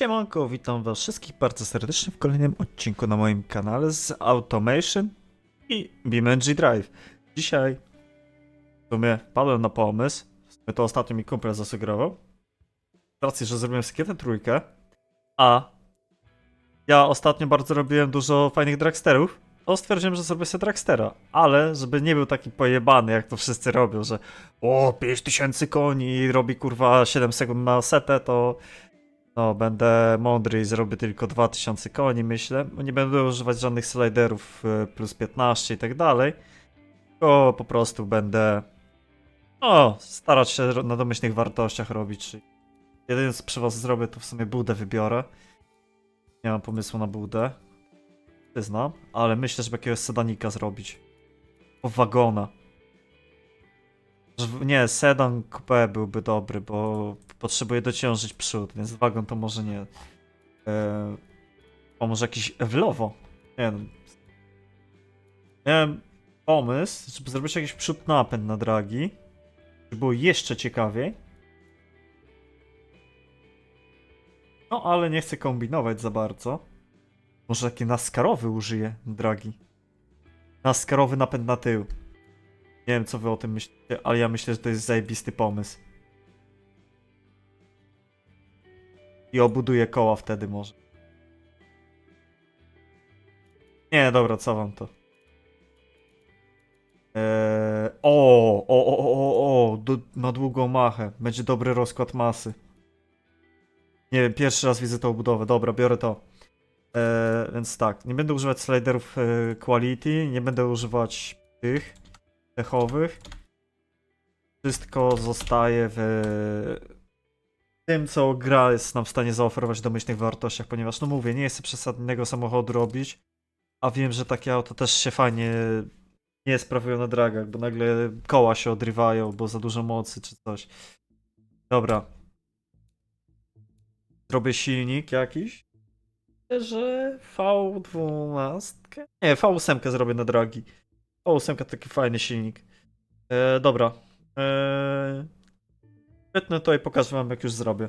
Siemanko, witam was wszystkich bardzo serdecznie w kolejnym odcinku na moim kanale z Automation i BeamNG Drive. Dzisiaj w sumie padłem na pomysł, w sumie to ostatnio mi kumpel zasugerował, z racji, że zrobiłem skietę trójkę, a ja ostatnio bardzo robiłem dużo fajnych dragsterów, to stwierdziłem, że zrobię sobie dragstera, ale żeby nie był taki pojebany, jak to wszyscy robią, że o, 5000 koni i robi kurwa 7 sekund na setę, to no, będę mądry i zrobię tylko 2000 koni, myślę. bo Nie będę używać żadnych sliderów y, plus 15 i tak dalej. Tylko po prostu będę no, starać się na domyślnych wartościach robić. Czyli jedyne co zrobię, to w sumie budę wybiorę. Nie mam pomysłu na budę. Przyznam, ale myślę, żeby jakiegoś sedanika zrobić. O wagona. Że- Nie, sedan coupé byłby dobry, bo potrzebuję dociążyć przód, więc wagon to może nie. E, o, może jakiś Ewlowo? Nie wiem. Miałem pomysł, żeby zrobić jakiś przód napęd na dragi, żeby było jeszcze ciekawiej. No, ale nie chcę kombinować za bardzo. Może taki naskarowy użyję dragi. Naskarowy napęd na tył. Nie wiem, co wy o tym myślicie, ale ja myślę, że to jest zajebisty pomysł. I obuduję koła wtedy może. Nie, dobra, co wam to? Eee, o, o, o, o, o, do, na długą machę. Będzie dobry rozkład masy. Nie wiem, pierwszy raz widzę tą budowę. Dobra, biorę to. Eee, więc tak, nie będę używać sliderów e, quality, nie będę używać tych cechowych. Wszystko zostaje w tym, co gra jest nam w stanie zaoferować w domyślnych wartościach, ponieważ, no mówię, nie chcę przesadnego samochodu robić, a wiem, że takie auto też się fajnie nie sprawują na dragach, bo nagle koła się odrywają, bo za dużo mocy czy coś. Dobra. Zrobię silnik jakiś. Myślę, że V12. Nie, V8 zrobię na dragi. V8 to taki fajny silnik. E, dobra. E, Świetne, to i pokażę wam jak już zrobię.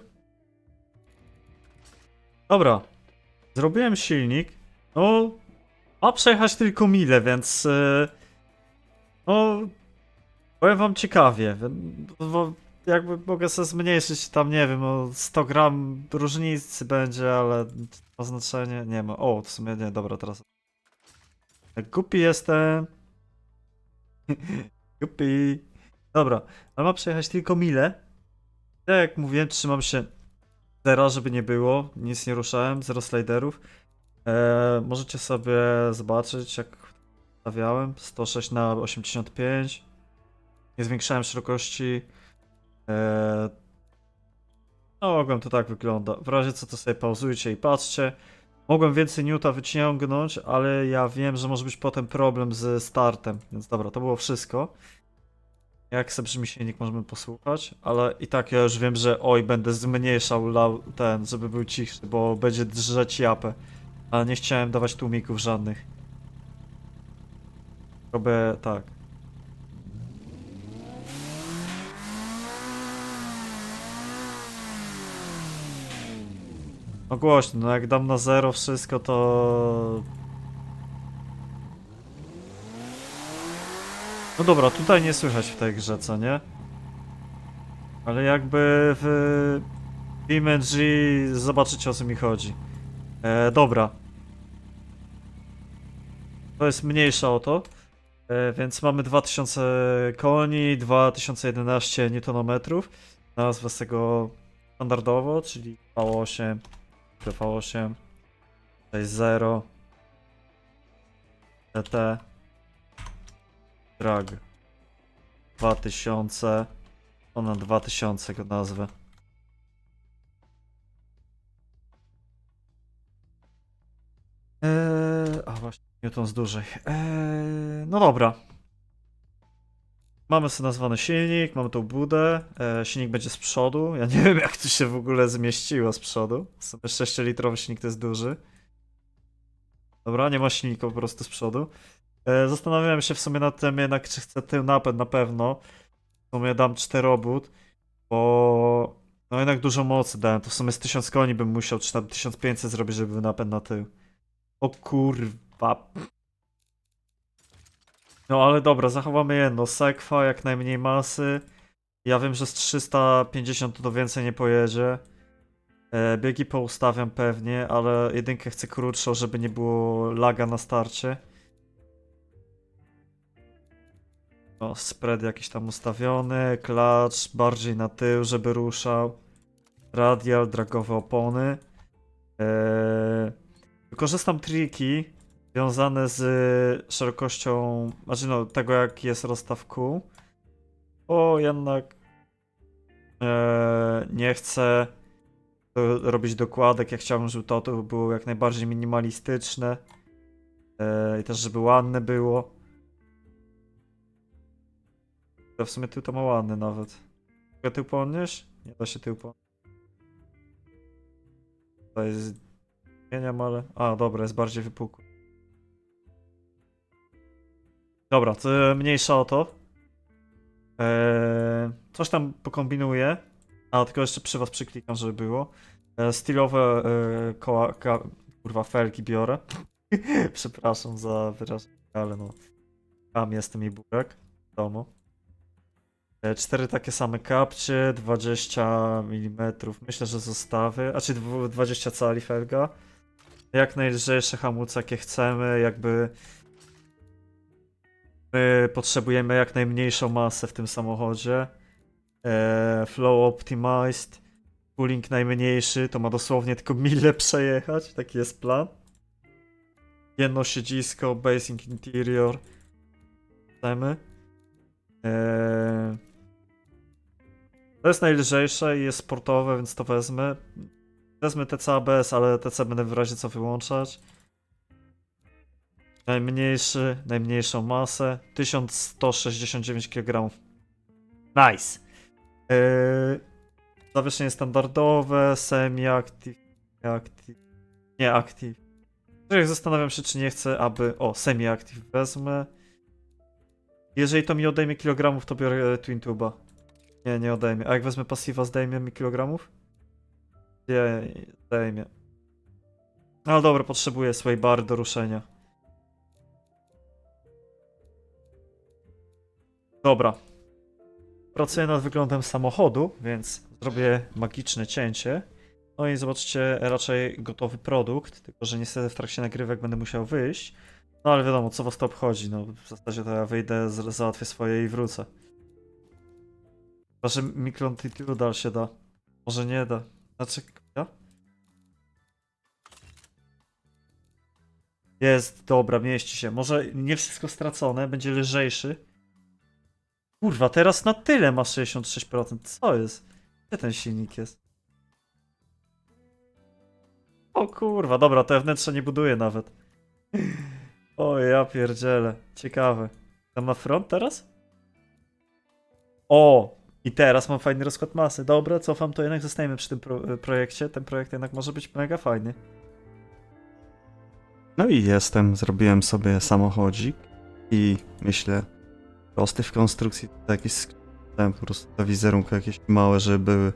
Dobra. Zrobiłem silnik. No, ma przejechać tylko mile, więc e, no, powiem wam ciekawie. Bo jakby mogę sobie zmniejszyć tam, nie wiem, o 100 gram różnicy będzie, ale oznaczenie nie ma. O, w sumie nie, dobra, teraz. Głupi jestem. Głupi. Dobra, ale ma przejechać tylko mile. Tak jak mówiłem, trzymam się zera, żeby nie było. Nic nie ruszałem, zero sliderów. Eee, możecie sobie zobaczyć, jak stawiałem. 106 na 85. Nie zwiększałem szerokości. Eee, no, mogłem to tak wygląda. W razie co to sobie pauzujcie i patrzcie. Mogłem więcej newta wyciągnąć, ale ja wiem, że może być potem problem ze startem. Więc dobra, to było wszystko. Jak se brzmi silnik możemy posłuchać, ale i tak ja już wiem, że oj, będę zmniejszał ten, żeby był cichszy, bo będzie drzeć japę. Ale nie chciałem dawać tłumików żadnych. Robię tak. No głośno, no jak dam na zero wszystko, to... No dobra, tutaj nie słychać w tej grze, co nie? Ale jakby w BeamNG zobaczycie o co mi chodzi. E, dobra. To jest mniejsze auto. E, więc mamy 2000 koni, 2011 Nm. Nazwę z tego standardowo, czyli V8, V8, 6.0, TT, drag 2000, ona 2000 go nazwę. Eee, a właśnie, Newtons dłużej. Eee, no dobra. Mamy sobie nazwany silnik, mamy tą budę. E, silnik będzie z przodu. Ja nie wiem, jak to się w ogóle zmieściło z przodu. W sumie 6-litrowy silnik to jest duży. Dobra, nie ma silnika po prostu z przodu. E, zastanawiałem się w sumie nad tym jednak, czy chcę tył napęd na pewno. W sumie dam czterobót, bo No jednak dużo mocy dałem, to w sumie z 1000 koni bym musiał, czy tam 1500 zrobić, żeby napęd na tył. O kurwa. No ale dobra, zachowamy jedno. Sekwa, jak najmniej masy. Ja wiem, że z 350 to więcej nie pojedzie. E, biegi poustawiam pewnie, ale jedynkę chcę krótszą, żeby nie było laga na starcie. O, spread jakiś tam ustawiony, klacz bardziej na tył, żeby ruszał. Radial, dragowe opony. Eee, wykorzystam triki związane z szerokością, znaczy no, tego jak jest rozstaw kół. O, jednak eee, nie chcę e, robić dokładek. Ja chciałbym, żeby to, to było jak najbardziej minimalistyczne. Eee, I też, żeby ładne było. To w sumie tył to ma ładny nawet. Mogę tył podnieść? Nie da się tył podnieść. Jest... Zmieniam, ale... A, dobra, jest bardziej wypukły. Dobra, to mniejsza o to. Eee, coś tam pokombinuję. A, tylko jeszcze przy was przyklikam, żeby było. Eee, stylowe e, koła... Ka, kurwa, felki biorę. Przepraszam za wyrażenie, ale no... Tam jestem i burek w domu. E, Cztery takie same kapcie, 20 mm. Myślę, że zostawię. A czy 20 cali felga. Jak najlżejsze hamulce, jakie chcemy, jakby. My potrzebujemy jak najmniejszą masę w tym samochodzie. E, flow optimized. Cooling najmniejszy, to ma dosłownie tylko mile przejechać. Taki jest plan. Jedno siedzisko, basic interior. Chcemy. Eee... To jest najlżejsze i jest sportowe, więc to wezmę. Wezmę TC ABS, ale TC będę w razie co wyłączać. Najmniejszy, najmniejszą masę. 1169 kg. Nice. Eee... Zawieszenie standardowe, semi-active, active. Nie, active. Jak zastanawiam się, czy nie chcę, aby... O, semi-active wezmę. Jeżeli to mi odejmie kilogramów, to biorę Twin Tuba. Nie, nie odejmie. A jak wezmę pasywa, zdejmie mi kilogramów? Nie, zdejmie. No dobra, potrzebuję swojej bary do ruszenia. Dobra. Pracuję nad wyglądem samochodu, więc zrobię magiczne cięcie. No i zobaczcie raczej gotowy produkt, tylko że niestety w trakcie nagrywek będę musiał wyjść. No ale wiadomo, co was to obchodzi, no w zasadzie to ja wyjdę, załatwię swoje i wrócę. Chyba, że Miklon Titudal się da. Może nie da. Znaczy, ja? Jest, dobra, mieści się. Może nie wszystko stracone, będzie lżejszy. Kurwa, teraz na tyle ma 66%. Co jest? Gdzie ten silnik jest? O kurwa, dobra, te wnętrze nie buduję nawet. O ja pierdzielę, ciekawe. Tam ma front teraz? O! I teraz mam fajny rozkład masy. Dobra, cofam, to jednak zostajemy przy tym pro projekcie. Ten projekt jednak może być mega fajny. No i jestem, zrobiłem sobie samochodzik i myślę, prosty w konstrukcji, taki dałem po prostu te wizerunki jakieś małe, żeby były.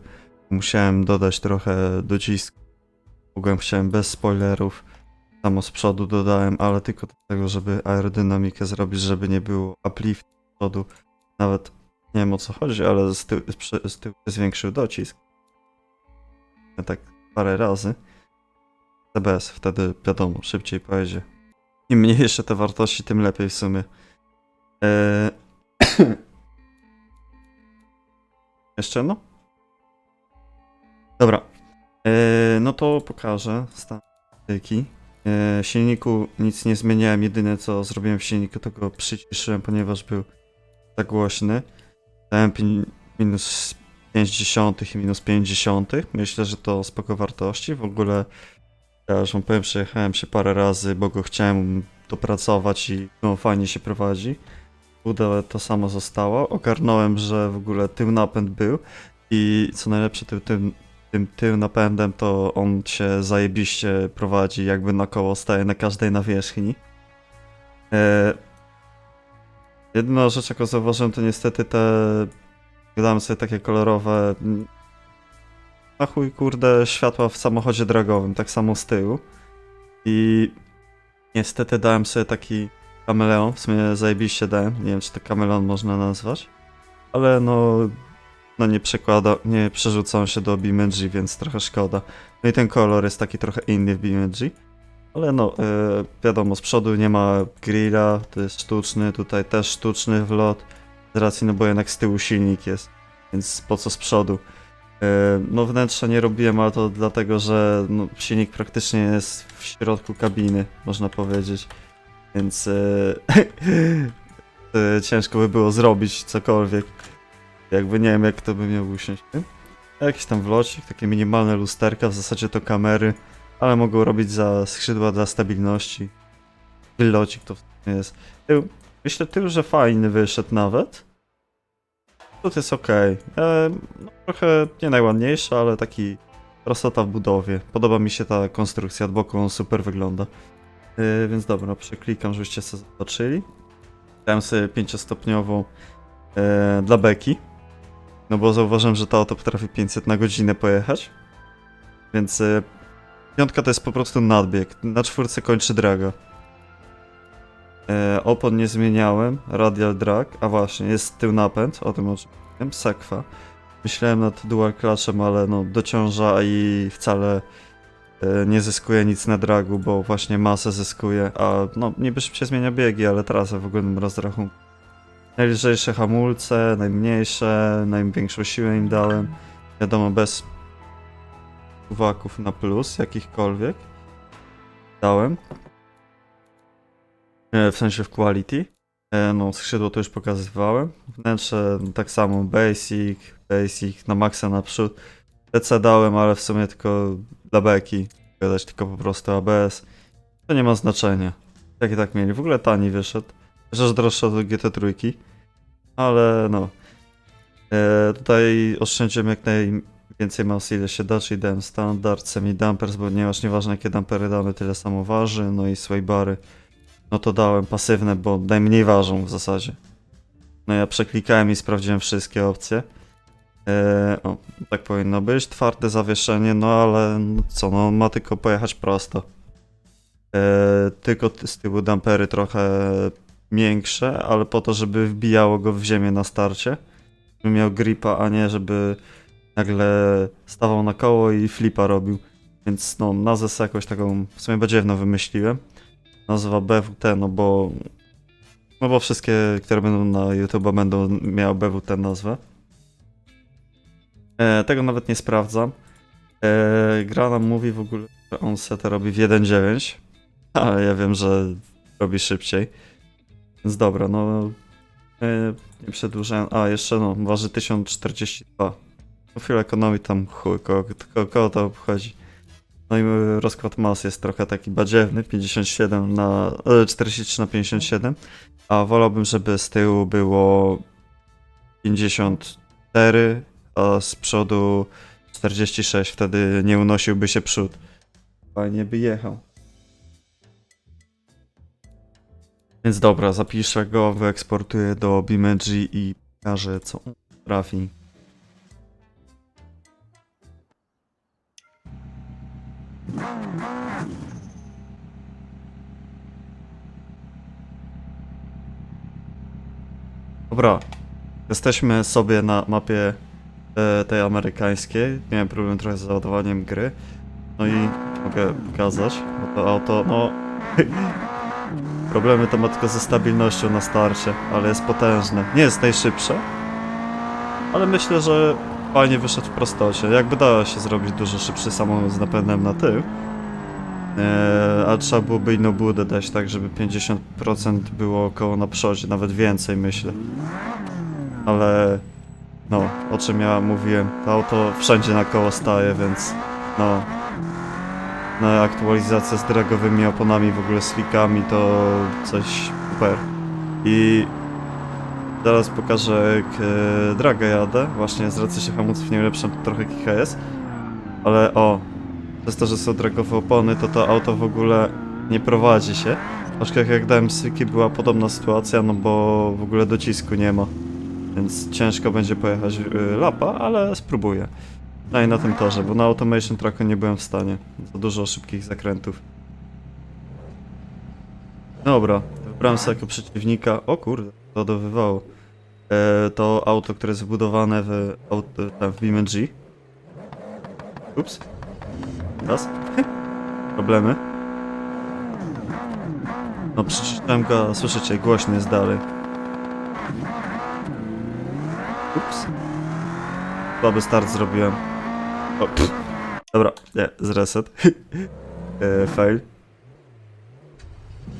Musiałem dodać trochę docisku. Mogłem, chciałem bez spoilerów. Samo z przodu dodałem, ale tylko do tego, żeby aerodynamikę zrobić, żeby nie było uplift z przodu. Nawet nie wiem o co chodzi, ale z tyłu, z, tyłu zwiększył docisk. Tak parę razy. CBS, wtedy wiadomo, szybciej pojedzie. Im mniejsze te wartości, tym lepiej w sumie. Eee... Jeszcze no? Dobra. Eee, no to pokażę statystyki. E, silniku nic nie zmieniałem, jedyne co zrobiłem w silniku to go przyciszyłem, ponieważ był za głośny. Dałem minus 50 i minus 50. Myślę, że to spoko wartości. W ogóle ja już wam powiem, przejechałem się parę razy, bo go chciałem dopracować i no, fajnie się prowadzi. Uda to samo zostało. Ogarnąłem, że w ogóle tył napęd był i co najlepsze tył, tył, tym tył napędem to on się zajebiście prowadzi, jakby na koło staje na każdej nawierzchni. E... Jedyna rzecz, jaką zauważyłem, to niestety te. Dałem sobie takie kolorowe. mm, na chuj kurde światła w samochodzie dragowym, tak samo z tyłu. I niestety dałem sobie taki kameleon, w sumie zajebiście dałem, nie wiem czy to kameleon można nazwać, ale no, no nie przekłada, nie przerzucą się do BeamNG, więc trochę szkoda. No i ten kolor jest taki trochę inny w BeamNG. Ale no, e, wiadomo, z przodu nie ma grilla, to jest sztuczny, tutaj też sztuczny wlot, z racji, no bo jednak z tyłu silnik jest, więc po co z przodu? E, no wnętrza nie robiłem, ale to dlatego, że no, silnik praktycznie jest w środku kabiny, można powiedzieć, więc e, e, ciężko by było zrobić cokolwiek. Jakby nie wiem, jak to by miał usiąść. Jakiś tam wlocik, takie minimalne lusterka, w zasadzie to kamery, ale mogą robić za skrzydła dla stabilności. Wylocik to jest. Tył, myślę tył, że fajny wyszedł nawet. To jest ok. E, no, trochę nie najładniejszy, ale taki prostota w budowie. Podoba mi się ta konstrukcja od boku, on super wygląda. E, więc dobra, przeklikam, żebyście sobie zobaczyli. Dałem sobie pięciostopniową e, dla beki. No bo zauważyłem, że to auto potrafi 500 na godzinę pojechać. Więc e, piątka to jest po prostu nadbieg. Na czwórce kończy draga. E, opon nie zmieniałem, radial drag, a właśnie, jest tył napęd, o tym oczywiście, sekwa. Myślałem nad dual clutchem, ale no dociąża i wcale nie zyskuje nic na dragu, bo właśnie masę zyskuje, a no niby szybciej zmienia biegi, ale trasę w ogólnym rozrachunku. Najlżejsze hamulce, najmniejsze, największą siłę im dałem. Wiadomo, bez uwaków na plus jakichkolwiek. Dałem. E, W sensie w quality. E, No, skrzydło to już pokazywałem. Wnętrze no, tak samo, basic, basic, na maksa naprzód. DC dałem, ale w sumie tylko dla beki. Gadać tylko po prostu ABS. To nie ma znaczenia. Tak i tak mieli. W ogóle tani wyszedł. Chociaż droższy od GT3. Ale no. E, tutaj oszczędziłem jak najwięcej masy ile się da, czyli dałem standard, semi-dampers, bo ponieważ nieważne jakie dampery damy, tyle samo waży, no i sway-bary. No to dałem pasywne, bo najmniej ważą w zasadzie. No ja przeklikałem i sprawdziłem wszystkie opcje. E, o, tak powinno być. Twarde zawieszenie, no ale no co, no ma tylko pojechać prosto. E, tylko ty- z tyłu dampery trochę większe, ale po to, żeby wbijało go w ziemię na starcie. Żeby miał gripa, a nie żeby nagle stawał na koło i flipa robił. Więc no, nazwę sobie jakoś taką w sumie badziewną wymyśliłem. Nazwa BWT, no bo no bo wszystkie, które będą na YouTube będą miały BWT nazwę. E, tego nawet nie sprawdzam. E, gra nam mówi w ogóle, że on setę robi w 1.9, ale ja wiem, że robi szybciej. Więc dobra, no e, nie przedłużałem. A, jeszcze no, waży 1042. No chwilę ekonomii tam chuj, kogo, kogo, kogo to obchodzi. No i y, rozkład mas jest trochę taki badziewny, 57 na, e, 43 na 57, a wolałbym, żeby z tyłu było 54, a z przodu 46, wtedy nie unosiłby się przód. Fajnie by jechał. Więc dobra, zapiszę go, wyeksportuję do BeamNG i pokażę co on trafi. Dobra, jesteśmy sobie na mapie tej amerykańskiej. Miałem problem trochę z załadowaniem gry. No i mogę pokazać, bo to auto, no... Problemy to ma tylko ze stabilnością na starcie, ale jest potężne. Nie jest najszybsze, ale myślę, że fajnie wyszedł w prostocie. Jakby dało się zrobić dużo szybszy samochód z napędem na tył. Eee, a trzeba byłoby inną budę dać tak, żeby 50% było około na przodzie, nawet więcej myślę. Ale no, o czym ja mówiłem, to auto wszędzie na koło staje, więc no. Na aktualizację z dragowymi oponami, w ogóle slickami to coś super. I zaraz pokażę jak e, dragę jadę, właśnie z racji, że hamulców nie ulepszam, to trochę kicha jest. Ale o, przez to, że są dragowe opony, to to auto w ogóle nie prowadzi się. Aczkolwiek jak dałem syki była podobna sytuacja, no bo w ogóle docisku nie ma. Więc ciężko będzie pojechać y, lapa, ale spróbuję. No i na tym torze, bo na Automation Tracku nie byłem w stanie. Za dużo szybkich zakrętów. Dobra, wybrałem sobie jako przeciwnika. O kurde, doładowywało. E, to auto, które jest wbudowane w, aut- tam w BeamNG. Ups. Raz. Problemy. No przeczytałem go, słyszycie, głośny jest dalej. Ups. Słaby start zrobiłem. O. Dobra, nie, zreset. e, fail.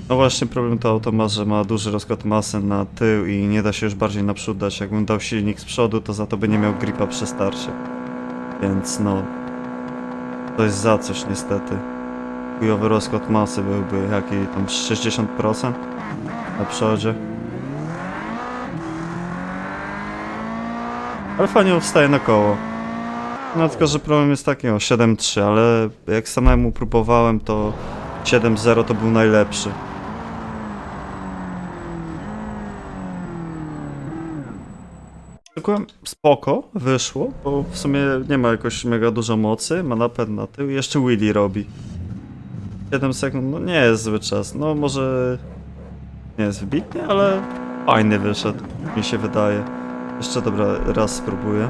No właśnie problem to auto ma, że ma duży rozkład masy na tył i nie da się już bardziej naprzód dać. Jakbym dał silnik z przodu, to za to by nie miał gripa przy starcie. Więc no... To jest za coś niestety. Chujowy rozkład masy byłby jaki tam 60% na przodzie. Ale fajnie wstaje na koło. No tylko, że problem jest taki, o 7.3, ale jak samemu próbowałem, to 7.0 to był najlepszy. Całkiem spoko, wyszło, bo w sumie nie ma jakoś mega dużo mocy, ma napęd na tył jeszcze Willy robi. 7 sekund, no nie jest zły czas, no może nie jest wybitnie, ale fajny wyszedł, mi się wydaje. Jeszcze dobra, raz spróbuję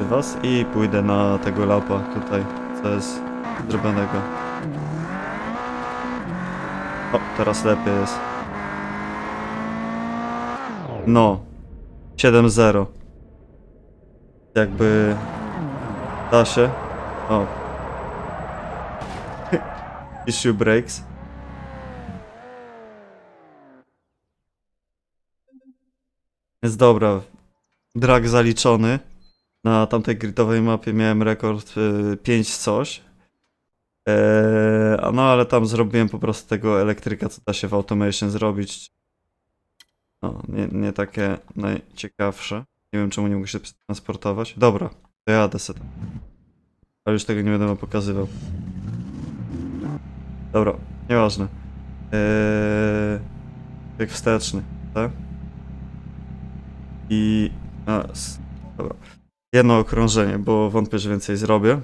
was i pójdę na tego lapa tutaj, co jest zrobionego. O, teraz lepiej jest. No. 7-0. Jakby... Da się. O. Issue breaks. Jest dobra. Drag zaliczony. Na tamtej gridowej mapie miałem rekord y, 5 coś. Eee, no ale tam zrobiłem po prostu tego elektryka, co da się w automation zrobić. No, nie, nie takie najciekawsze. Nie wiem czemu nie mogę się transportować. Dobra, to jadę sobie. Ale już tego nie będę wam pokazywał. Dobra, nieważne. Eee, jak wsteczny, tak? I... A, s- dobra. Jedno okrążenie, bo wątpię, że więcej zrobię.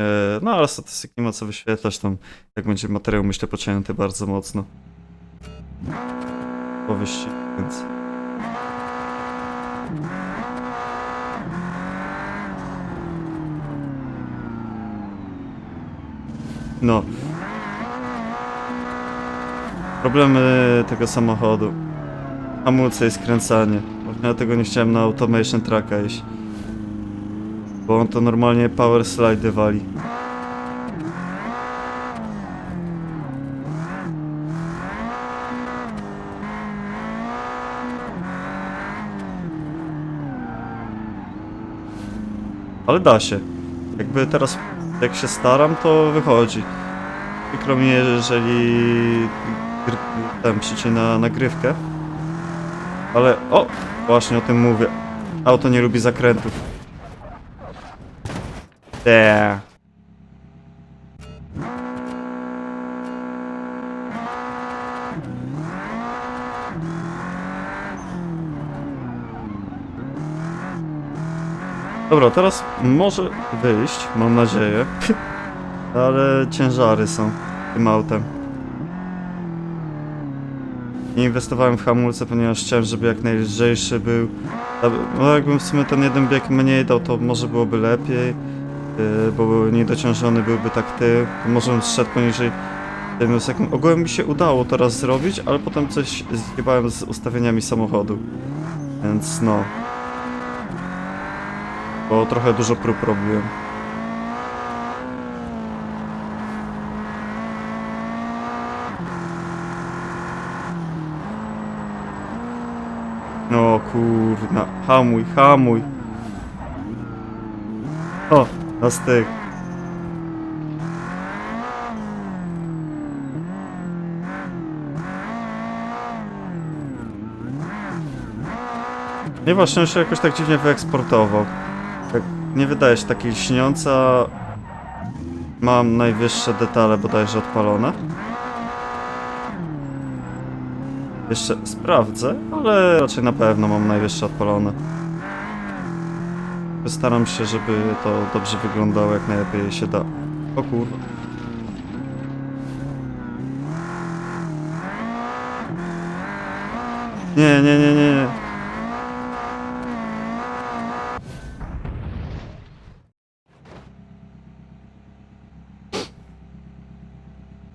E, No ale statystyki nie ma co wyświetlać tam, jak będzie materiał myślę pocięty bardzo mocno. Po więc... No. Problemy tego samochodu. Hamulce i skręcanie. Dlatego nie chciałem na Automation Tracka iść. Bo on to normalnie power slide wali. Ale da się. Jakby teraz, jak się staram, to wychodzi. Przykro mi, jeżeli tam przycina nagrywkę. Ale, o! Właśnie o tym mówię. Auto nie lubi zakrętów. Eee. Dobra, teraz może wyjść, mam nadzieję. Ale ciężary są tym autem. Nie inwestowałem w hamulce, ponieważ chciałem, żeby jak najlżejszy był. No jakbym w sumie ten jeden bieg mniej dał, to może byłoby lepiej. Yy, bo niedociążony byłby tak. To może bym zszedł poniżej 7 sekund. Ogółem mi się udało teraz zrobić, ale potem coś zjebałem z ustawieniami samochodu. Więc no. Bo trochę dużo prób robiłem. No kurna, hamuj, hamuj. O, na styk. Nie właśnie się jakoś tak dziwnie wyeksportował. Tak, nie wydaje się takiej lśniąca. Mam najwyższe detale bodajże odpalone. Jeszcze sprawdzę, ale raczej na pewno mam najwyższe odpalone. Staram się, żeby to dobrze wyglądało jak najlepiej się da. O kurwa. Nie, nie, nie, nie.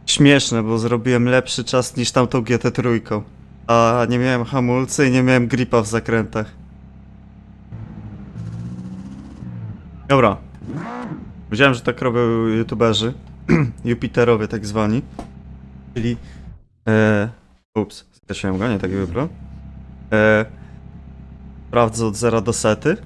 Śmieszne, bo zrobiłem lepszy czas niż tamtą GT3. A nie miałem hamulcy i nie miałem gripa w zakrętach. Dobra. Wiedziałem, że tak robią youtuberzy. Jupiterowie tak zwani. Czyli... E, ups, skreśliłem go, nie tak wybrał. E, sprawdzę od zera do sety.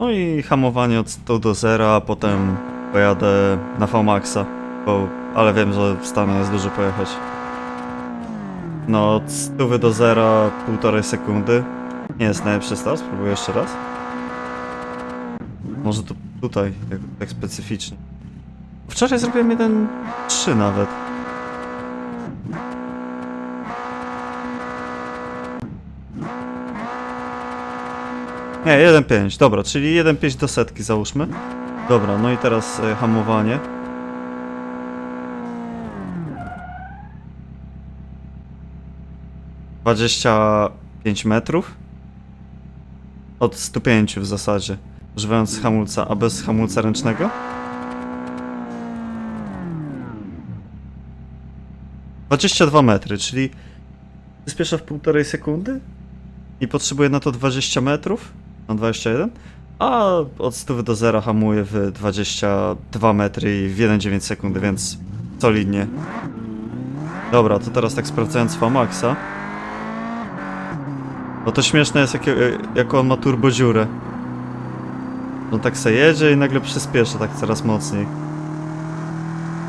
No i hamowanie od 100 do zera, a potem pojadę na VMAXa. Bo, ale wiem, że w Stanach jest dużo pojechać. No, od 100 do zera półtorej sekundy. Nie jest najlepszy start, spróbuję jeszcze raz. Może to tutaj, tak, tak specyficznie. Wczoraj zrobiłem jeden 3 nawet. Nie, 1.5, dobra, czyli 1.5 do setki załóżmy. Dobra, no i teraz e, hamowanie. Dwadzieścia pięć metrów. Od 105 w zasadzie. Używając hamulca, a bez hamulca ręcznego? 22 metry, czyli przyspiesza w półtorej sekundy i potrzebuję na to 20 metrów, na 21, a od 100 do 0 hamuję w 22 metry i w 1,9 sekundy, więc solidnie. Dobra, to teraz tak sprawdzając Maxa. No to śmieszne jest, jak, jak on ma turbodziurę. No tak se jedzie i nagle przyspiesza tak coraz mocniej.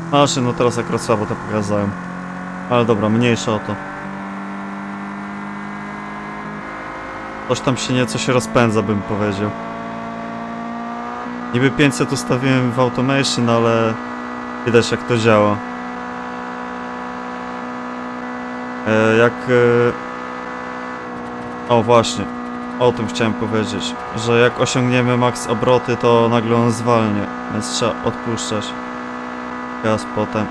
Znaczy, no teraz akurat słabo to pokazałem. Ale dobra, mniejsza o to. Coś tam się nieco się rozpędza, bym powiedział. Niby 500 ustawiłem w automation, ale widać jak to działa. E, jak... E... O właśnie, o tym chciałem powiedzieć, że jak osiągniemy max obroty, to nagle on zwalnia, więc trzeba odpuszczać gaz potem.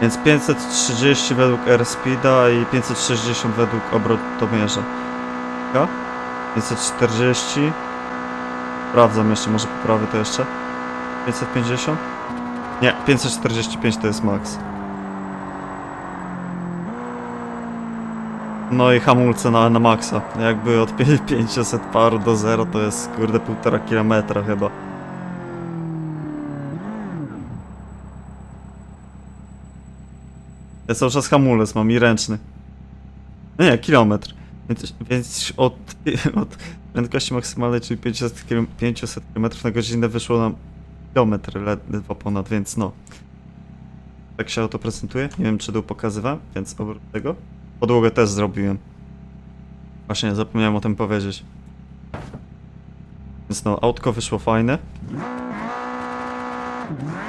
Więc 530 według airspeeda i 560 według obrotomierza. Ja? 540. Sprawdzam jeszcze, może poprawię to jeszcze. 550? Nie, 545 to jest max. No i hamulce na, na maksa. Jakby od pię- 500 paru do 0 to jest kurde półtora kilometra chyba. Ja cały czas hamulec mam i ręczny. No nie, kilometr. Więc, więc od, od prędkości maksymalnej, czyli 500 km, 500 km na godzinę wyszło nam kilometr ledwo ponad, więc no. Tak się auto prezentuje. Nie wiem, czy tu pokazywałem, więc oprócz tego. Podłogę też zrobiłem. Właśnie, zapomniałem o tym powiedzieć. Więc no, autko wyszło fajne.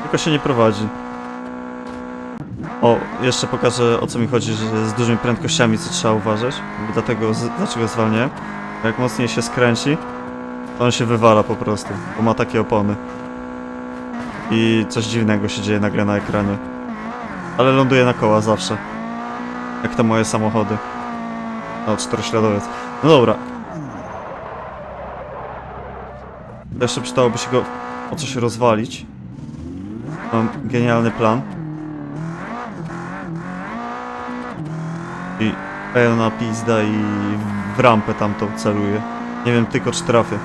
Tylko się nie prowadzi. O, jeszcze pokażę o co mi chodzi, że z dużymi prędkościami co trzeba uważać. Dlatego, z, dlaczego zwalniałem. Jak mocniej się skręci, to on się wywala po prostu, bo ma takie opony. I coś dziwnego się dzieje nagle na ekranie. Ale ląduje na koła zawsze. Jak te moje samochody. No, czterośladowiec. No dobra. Jeszcze przydałoby się go o coś rozwalić. Mam genialny plan. I pełna pizda i w rampę tamtą celuję. Nie wiem tylko czy trafię.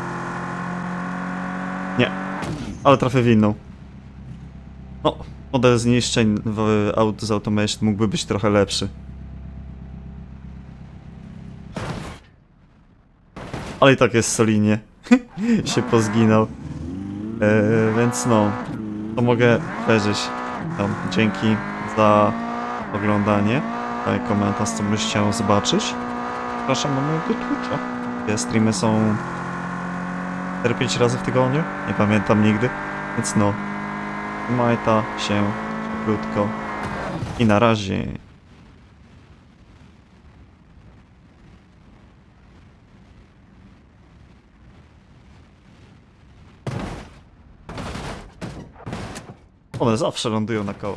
Nie. Ale trafię w inną. No, model zniszczeń w z Automation mógłby być trochę lepszy. Ale i tak jest solidnie. się pozginął. Eee, więc no, to mogę powiedzieć. Tam, dzięki za oglądanie. Daj komentarz, co byś chciał zobaczyć. Zapraszam na mojego Twitcha. Te streamy są 4-5 razy w tygodniu. Nie pamiętam nigdy. Więc no, Majta się krótko i na razie. One zawsze lądują na koło.